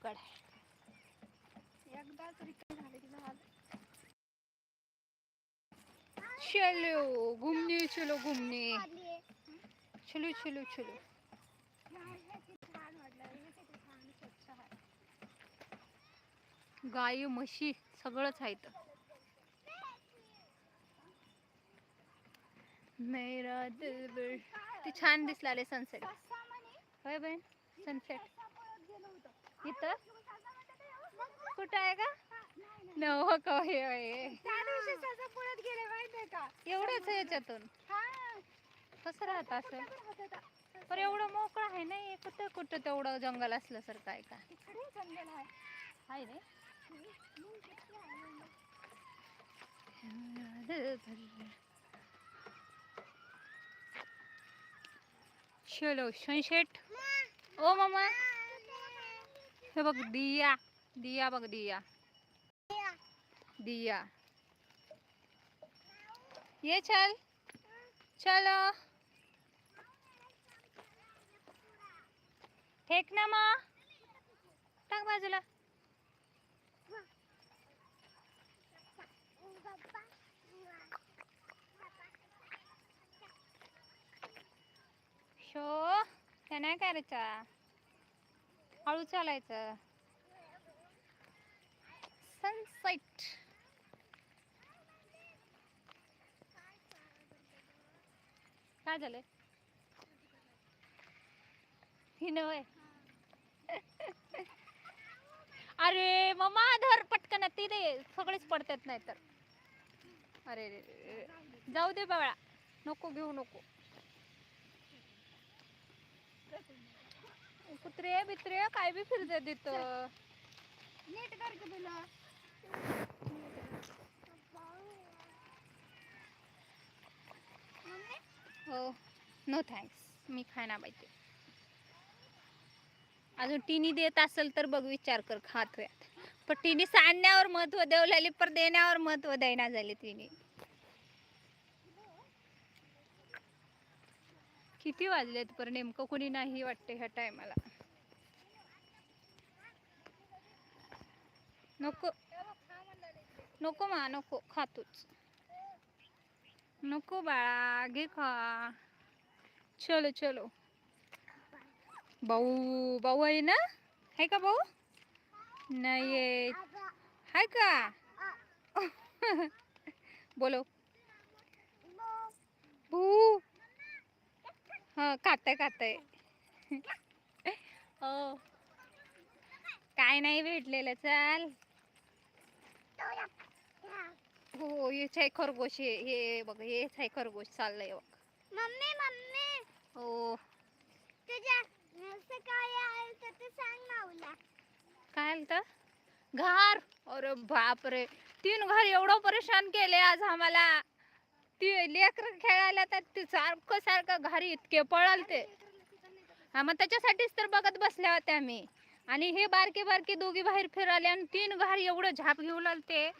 अवघड आहे एकदा तरी काय झालं. की झालं चलो घुमने चलो घुमने. चलो चलो चलो गाय म्हशी सगळंच आहे तर मेरा दिलबर ते छान दिसला सनसेट होय बहीण? सनसेट ससा पळत गेलो होतो इथं? कुठं आहे का. नव का? एवढंच याच्यातून? हा. कसं राहत असं? पण एवढं मोकळं आहे नाही? कुठं कुठं तेवढं जंगल असल्यासारखं आहे का? आहे. रे? चलो सनसेट ओ मामा. हे बघ दिया. दिया बघ दिया. दिया. ये चल. चलो. फेक ना मा टाक बाजूला. शो हे नाही करायचा हळू चालायचं. सनसेट काय झालंय? ही नव्हे अरे मम्मा धर पटकन ती दे. सगळेच पडतात नाही तर अरे रे. जाऊ दे बाळा. नको घेऊ नको. कुत्रे बित्रे काय बी फिरतात तिथं. नीट कर तुला. हो नो थँक्स मी खाणार पाहिजे अजून टिनी देत असेल तर बघ विचार कर खातोयात पण टिनी सांडण्यावर महत्त्व देवलेली पर देण्यावर महत्त्व देण्यात झाली तिने. किती वाजलेत पर नेमकं कोणी नाही वाटते ह्या टायमाला. नको. नको मा नको. खातोच. नको बाळा घे खा. चलो चलो. भाऊ भाऊ आहे ना? आहे का भाऊ? नाही आहे. हाय का? बोलो भू हा खाताय खाताय. हो. काय नाही भेटलेलं चाल. हो हेच आहे खरगोश हे हे बघ हेच आहे खरगोश चाललंय बघ. Mummy mummy. हो. तुझ्या ते सांग माऊला काय आलं तर? घार. अरे बापरे. तीन घर एवढं परेशान केले आज आम्हाला. ती लेकर खेळायला तर ते सारखं सारखं घरी इतके पळाल ते हा मग त्याच्यासाठीच तर बघत बसल्या होत्या आम्ही आणि हे बारके बारके दोघी बाहेर फिराले आणि तीन घर एवढं झाप घेऊ लागते.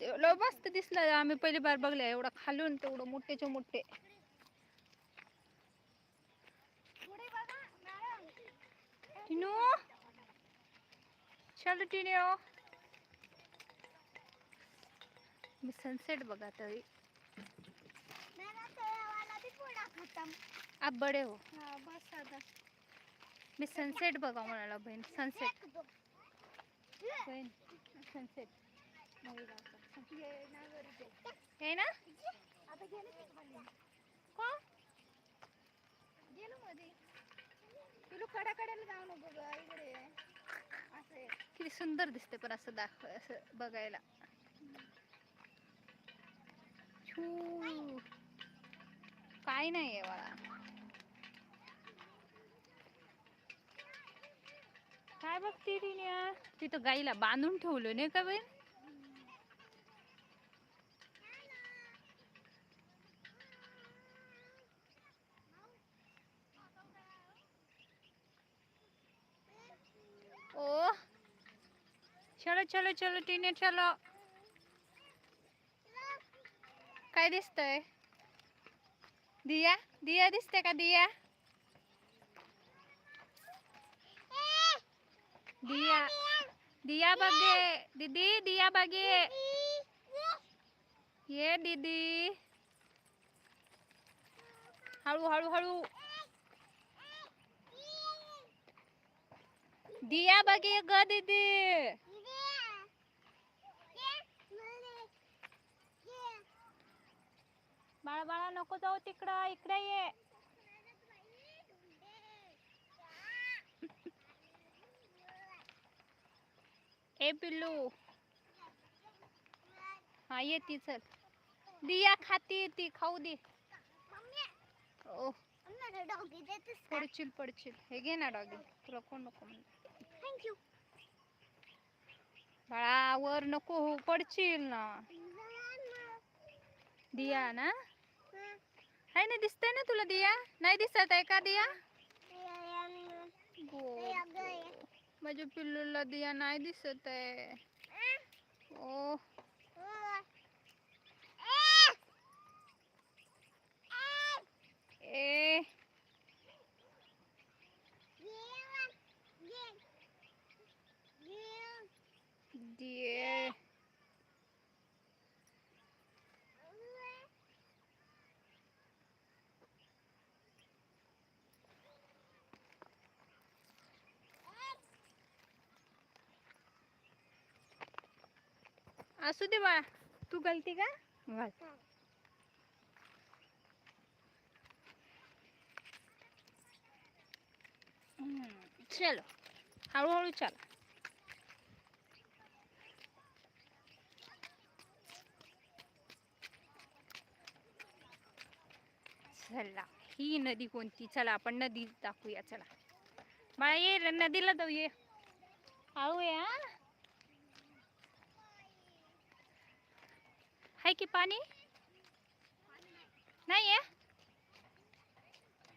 एवढं मस्त दिसलं. आम्ही पहिली बार बघल्या एवढं खालून तेवढं मोठेचे मोठे. पुढे बघा टिनू मी सनसेट बघा तरी आप बडे हो. हा बस आता. मी सनसेट बघा म्हणाला बहीण सनसेट. बहीण सनसेट. हे ना? आता गेले ते खाली. का गेलो मध्ये तुला कडाकड्याला जाऊ नको ग इकडे असं आहे. किती सुंदर दिसते पण असं दाखव असं बघायला. छू. काय नाही आहे मला काय बघते टिन्या तिथं गाईला बांधून ठेवलं नाही का बहीण ओ चलो चलो चलो टिने चलो काय दिसतंय दिया दिया दिसते का दिया दिया दिया बघे दीदी दिया बघे ये दीदी हळू हळू हळू दिया बघे ग दीदी बाळा बाळा नको जाऊ तिकडं इकडे ये. ए पिल्लू. हा ये ती चल. दिया खाती ती खाऊ दे. ओ. पडशील पडशील. हे घे ना डॉगी. तुला कोण नको. थँक्यू बाळा वर नको हो पडशील ना. दिया ना? आहे ना दिसतंय ना तुला दिया? नाही दिसत आहे का दिया? माझ्या पिल्लूला दिया नाही दिसत आहे. ओ ए दिये असू दे बाळा. तू गलती का? घाल. चलो. हळूहळू चला. चला ही नदी कोणती? चला आपण नदी दाखवूया चला. बाळा ये नदीला जाऊ ये. हळू हा हाय की पाणी नाही आहे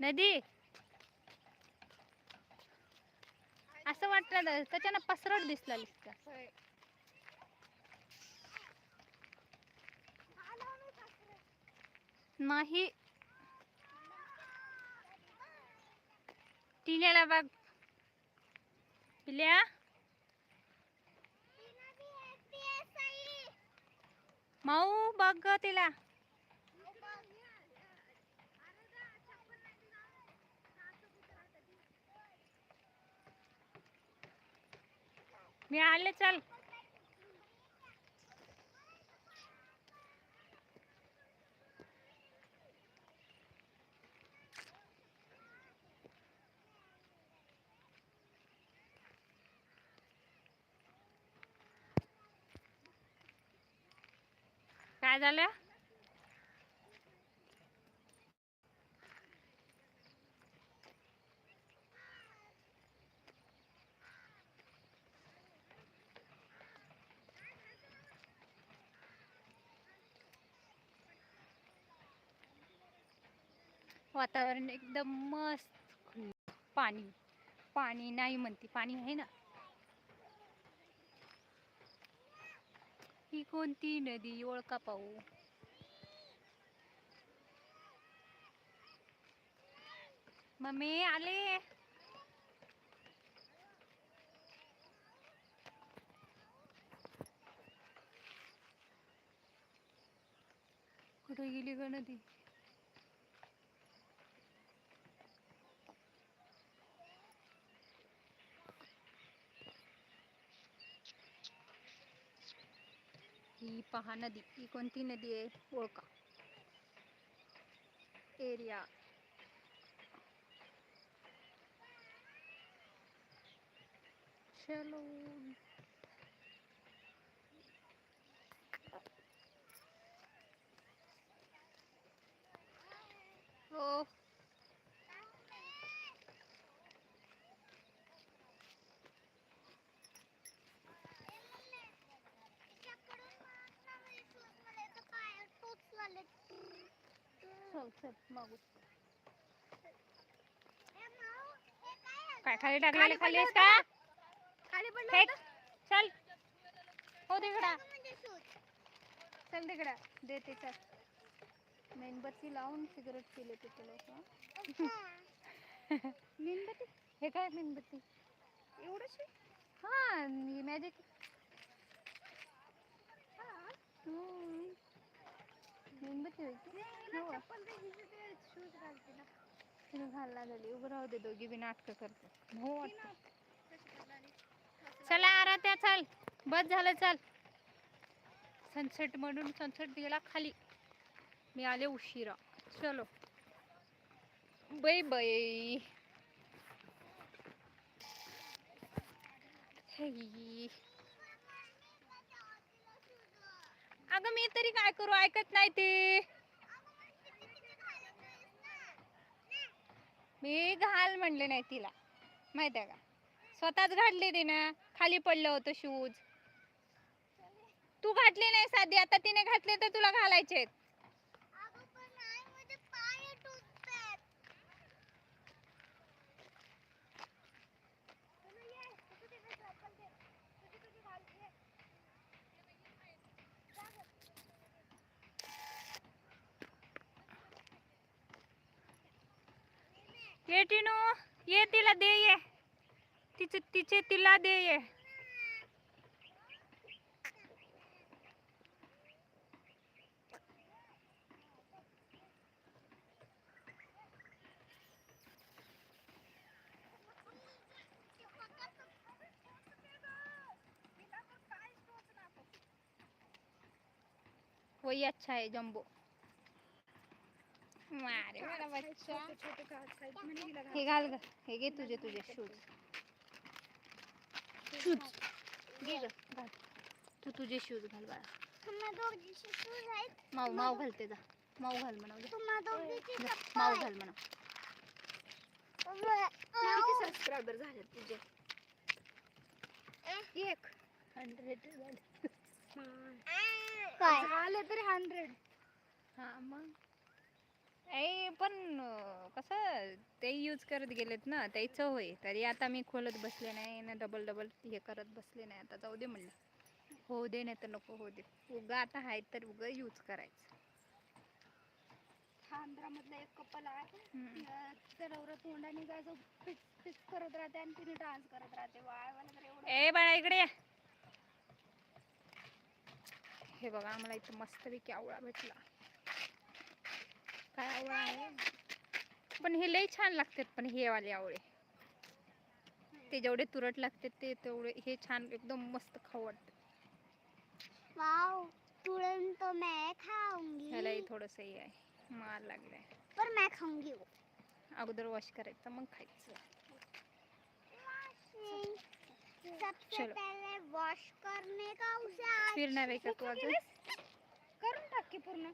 नदी? असं वाटलं त्याच्यानं पसरट दिसला लिसका नाही. टिण्याला बघ पिल्या? माऊ बघ ग तिला. मी आले चल. झाल्या? वातावरण एकदम मस्त. पाणी. पाणी नाही म्हणते. पाणी आहे ना. कोणती नदी ओळखा पाहू? मम्मी आले. कुठे गेली ग नदी? ही पहा नदी ही कोणती नदी आहे ओळखा एरिया चलो हो काय खाली टाकलेले खाली आहेस का? खाली पडलं? चल. हो तिकडा. चल तिकडा. देते चल. मेणबत्ती लावून सिगरेट पिले तिथे लोक मेणबत्ती? हे काय मेणबत्ती? एवढंच? हाँ मैजिक मेणबत्ती होती हो. तिने घाल लागली उभं राहू दे दोघी बी नाटकं करते. हो चला आराध्या चाल. बस झालं चाल. सनसेट म्हणून सनसेट गेला खाली. मी आले उशिरा. चलो. Bye bye. हे. अगं मी तरी काय करू? ऐकत नाही ते. मी घाल म्हणले नाही तिला. माहीत आहे का? स्वतःच घातले ना खाली पडलं होतं शूज. तू घातले नाही साधी. आता तिने घातले तर तुला घालायचे आहेत. ये टिनू ये तिला दे ये. तिचे तिचे तिला दे ये. वही अच्छा है जम्बो. मारे मेरा. बच्चा हे घाल ग. हे घे तुझे तुझे शूज. शूज. घे ग घाल. तू तुझे शूज घाल बाळा. माऊ माऊ घालते जा. माऊ घाल म्हणा माऊ घाल म्हणा. किती सबस्क्रायबर झाले तुझे. एक. हंड्रेड काय? झाले तरी हंड्रेड हा मग? ए पण अं, कसं ते यूज करत गेलेत ना त्याचं होय. तरी आता मी खोलत बसले नाही ना डबल डबल हे करत बसले नाही. आता जाऊ दे म्हणलं. हो दे नाही तर नको हो दे. उगा आता आहे तर उगा यूज करायचं. आंध्रामधला एक कपल आहे. हम्म. अं, तोंडाने काय असं पिच पिच करत राहते आणि तिने डान्स करत राहते. वाय मला तर एवढं. ए बाळा इकडे ये. हे बघा आम्हाला इथं मस्तपैकी आवळा भेटला. काय आवळा आहे? पण हे लई छान लागतात पण हे वाले आवळे. ते जेवढे तुरट लागतात ते तेवढे हे छान एकदम मस्त खाऊ वाटतं. वाओ तुरंत तो मैं खाऊंगी. ह्यालाही थोडस हे आहे. मार लागलाय. पर मैं खाऊंगी वो. अगोदर वॉश करायचं मग खायचं. सबसे चलो. पहले वॉश करने का उसे फिरणार आहे का तू अजून? करून टाक की पूर्ण.